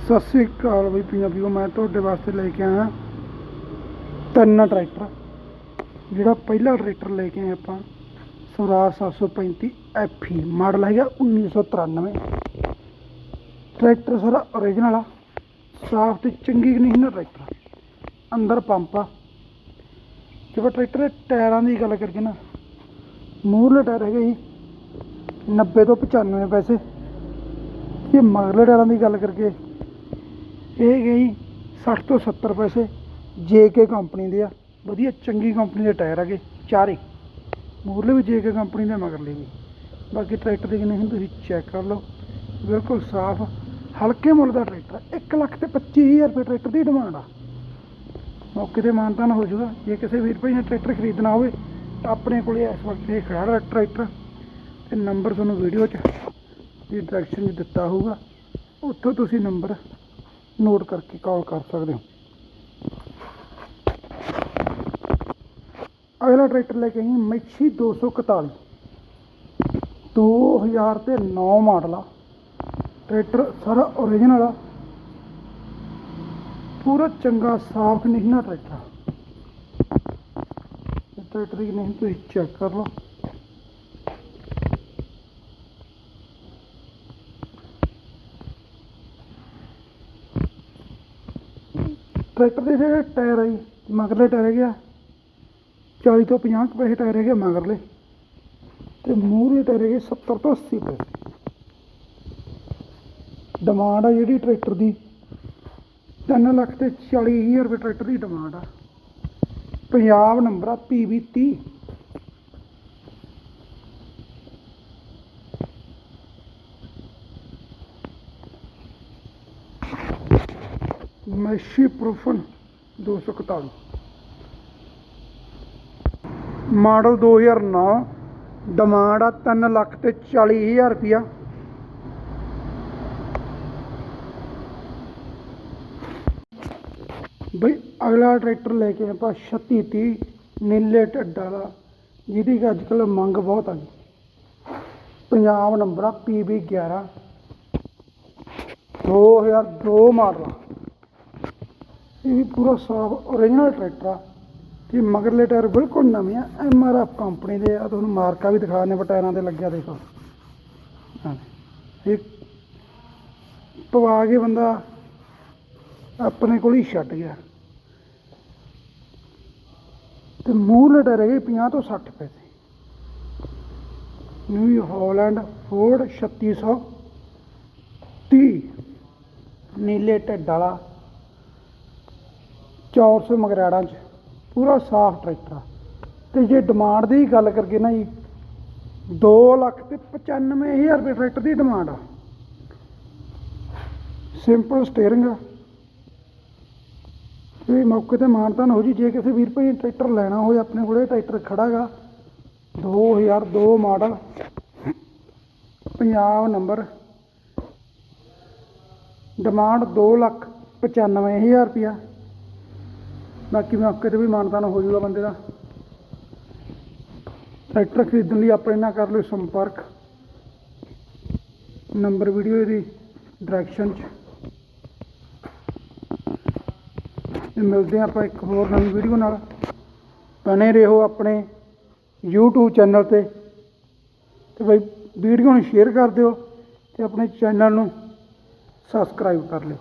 ਸਤਿ ਸ੍ਰੀ ਅਕਾਲ ਬਈ ਪੰਜਾਬੀਓ ਮੈਂ ਤੁਹਾਡੇ ਵਾਸਤੇ ਲੈ ਕੇ ਆਇਆ ਤਿੰਨ ਟਰੈਕਟਰ। ਜਿਹੜਾ ਪਹਿਲਾ ਟਰੈਕਟਰ ਲੈ ਕੇ ਆਏ ਆਪਾਂ, ਸਵਰਾਜ 735 ਐਫਈ ਮਾਡਲ ਹੈਗਾ 1993 ਟਰੈਕਟਰ ਸਾਰਾ ਓਰੀਜਨਲ ਆ, ਸਾਫ਼ ਤੇ ਚੰਗੀ ਕੰਡੀਸ਼ਨ ਦਾ ਟਰੈਕਟਰ? ਅੰਦਰ ਪੰਪ ਆ। ਜੇ ਆਪਾਂ ਟਰੈਕਟਰ ਦੇ ਟਾਇਰਾਂ ਦੀ ਗੱਲ ਕਰੀਏ ਨਾ, ਮੂਹਰਲੇ ਟਾਇਰ ਹੈਗੇ ਜੀ 90 ਤੋਂ 95 ਪੈਸੇ। ਜੇ ਮਗਰਲੇ ਟਾਇਰਾਂ ਦੀ ਗੱਲ ਕਰਕੇ ਇਹ ਗਈ 60 ਤੋਂ 70 ਪੈਸੇ ਕੇ ਕੰਪਨੀ ਦੇ ਆ। ਵਧੀਆ, ਚੰਗੀ ਕੰਪਨੀ ਦੇ ਟਾਇਰ ਹੈਗੇ, ਚਾਰੇ। ਮੂਰਲੇ ਵੀ ਕੇ ਕੰਪਨੀ ਦੇ, ਮਗਰਲੇ ਵੀ। ਬਾਕੀ ਟਰੈਕਟਰ ਦੀ ਕੰਡੀਸ਼ਨ ਤੁਸੀਂ ਚੈੱਕ ਕਰ ਲਓ। ਬਿਲਕੁਲ ਸਾਫ਼। ਹਲਕੇ ਮੁੱਲ ਦਾ ਟਰੈਕਟਰ 1 ਲੱਖ ਤੇ 25000 ਰੁਪਏ ਟਰੈਕਟਰ ਦੀ ਡਿਮਾਂਡ ਆ। ਮੌਕੇ ਤੇ ਮਾਨਤਾਨ ਹੋ ਜਾਊਗਾ। ਜੇ ਕਿਸੇ ਵੀਰ ਭਾਈ ਨੇ ਟਰੈਕਟਰ ਖਰੀਦਣਾ ਹੋਵੇ, ਤਾਂ ਆਪਣੇ ਕੋਲੇ ਇਸ ਵਕਤ ਇਹ ਖੜਾ ਟਰੈਕਟਰ। ਤੇ ਨੰਬਰ ਤੁਹਾਨੂੰ ਵੀਡੀਓ 'ਚ ਦੀ ਡਾਇਰੈਕਸ਼ਨ 'ਚ ਦਿੱਤਾ ਹੋਊਗਾ। ਉੱਥੋਂ ਤੁਸੀਂ ਨੰਬਰ ਨੋਟ ਕਰਕੇ ਕਾਲ ਕਰ ਸਕਦੇ ਹੋ। ਅਗਲਾ ਟਰੈਕਟਰ ਲੈ ਕੇ ਆਈ ਹਾਂ ਮੈਛੀ 241 2009 ਮਾਡਲ ਆ। ਟਰੈਕਟਰ ਸਾਰਾ ਓਰੀਜਨਲ ਆ। ਪੂਰਾ ਚੰਗਾ, ਸਾਫ਼ ਨਿਹਨਾ ਟਰੈਕਟਰ। ਆ। ਇਹ ਟਰੈਕਟਰ ਦੀ ਨਹੀਂ, ਤੁਸੀਂ ਚੈੱਕ ਕਰ ਲਓ। ਟਰੈਕਟਰ ਦੇ ਜਿਹੜੇ ਟਾਇਰ ਆ ਜੀ ਮਗਰਲੇ ਟਾਇਰ ਹੈਗੇ ਆ। 40 ਤੋਂ 50 ਪੈਸੇ ਟਾਇਰ ਹੈਗੇ ਮਗਰਲੇ। ਤੇ ਮੂਹਰੇ ਟਾਇਰ ਹੈਗੇ 70 ਤੋਂ 80 ਪੈਸੇ। ਡਿਮਾਂਡ ਆ ਜਿਹੜੀ ਟਰੈਕਟਰ ਦੀ 3 ਲੱਖ ਤੇ ਹਜ਼ਾਰ ਰੁਪਏ ਟਰੈਕਟਰ ਦੀ ਡਿਮਾਂਡ ਆ। ਪੰਜਾਬ ਨੰਬਰ ਆ PB30 ਮੈਸ਼ੀ ਪ੍ਰੂਫਨ 241 ਮਾਡਲ 2009 ਡਿਮਾਂਡ ਆ 3 ਲੱਖ ਤੇ 40 ਹਜ਼ਾਰ ਰੁਪਿਆ ਬਈ, ਅਗਲਾ ਟਰੈਕਟਰ ਲੈ ਕੇ ਆਪਾਂ 3630 ਨੀਲੇ ਢੱਡਾ ਦਾ, ਜਿਹਦੀ ਅੱਜ ਕੱਲ੍ਹ ਮੰਗ ਬਹੁਤ ਆ ਗਈ। ਪੰਜਾਬ ਨੰਬਰ ਆ PB 11 2002 ਮਾਡਲ ਇਹ ਵੀ ਪੂਰਾ ਸਾਫ਼ ਓਰੀਜਨਲ ਟਰੈਕਟਰ ਆ। ਤੇ ਮਗਰਲੇ ਟਾਇਰ ਬਿਲਕੁਲ ਨਵੇਂ ਆ। ਐਮ ਆਰ ਐਫ ਕੰਪਨੀ ਦੇ ਆ ਤੁਹਾਨੂੰ ਮਾਰਕਾ ਵੀ ਦਿਖਾ ਦਿੰਦੇ ਟਾਇਰਾਂ ਤੇ ਲੱਗਿਆ ਦੇਖੋ ਹਾਂ। ਇਹ ਪਵਾ ਕੇ ਬੰਦਾ ਆਪਣੇ ਕੋਲ ਹੀ ਛੱਡ ਗਿਆ। ਤੇ ਮੂਹਰਲੇ ਟਾਇਰ ਹੈਗੇ 50 ਤੋਂ 60 ਪੈਸੇ। ਨਿਊ ਹਾਲੈਂਡ ਫੋਰਡ 3630 ਨੀਲੇ ਢੱਡ ਵਾਲਾ 400 ਮਗਰਾੜਾਂ 'ਚ। ਪੂਰਾ ਸਾਫ਼ ਟਰੈਕਟਰ ਆ। ਤੇ ਜੇ ਡਿਮਾਂਡ ਦੀ ਗੱਲ ਕਰਕੇ ਨਾ ਜੀ 2 ਲੱਖ ਤੇ 95000 ਰੁਪਏ ਟਰੈਕਟਰ ਦੀ ਡਿਮਾਂਡ ਆ। ਸਿੰਪਲ ਸਟੀਅਰਿੰਗ ਆ। ਤੇ ਮੌਕੇ ਤੇ ਮਾਨਤਾਨ ਹੋ ਜੀ, ਜੇ ਕਿਸੇ ਵੀਰ ਭਾਈ ਟਰੈਕਟਰ ਲੈਣਾ ਹੋਵੇ, ਆਪਣੇ ਕੋਲੇ ਟਰੈਕਟਰ ਖੜਾਗਾ 2002 model Punjab number demand 2 lakh 95000 ਰੁਪਿਆ ਬਾਕੀ ਮੌਕੇ ਤੇ ਵੀ ਮਾਨਤਾਨ ਹੋ ਜਾਊਗਾ ਬੰਦੇ ਦਾ। ਟਰੈਕਟਰ ਖਰੀਦਣ ਲਈ ਆਪਣੇ ਨਾਲ ਕਰ ਲਿਓ ਸੰਪਰਕ। ਨੰਬਰ ਵੀਡੀਓ ਦੀ ਡਾਇਰੈਕਸ਼ਨ 'ਚ। ਤੇ ਮਿਲਦੇ ਹਾਂ ਆਪਾਂ ਇੱਕ ਹੋਰ ਨਵੀਂ ਵੀਡੀਓ ਨਾਲ। ਬਣੇ ਰਹੋ ਆਪਣੇ YouTube ਚੈਨਲ ਤੇ। ਤੇ ਬਈ ਵੀਡੀਓ ਨੂੰ ਸ਼ੇਅਰ ਕਰ ਦਿਓ ਤੇ ਆਪਣੇ ਚੈਨਲ ਨੂੰ ਸਬਸਕ੍ਰਾਈਬ ਕਰ ਲਿਓ।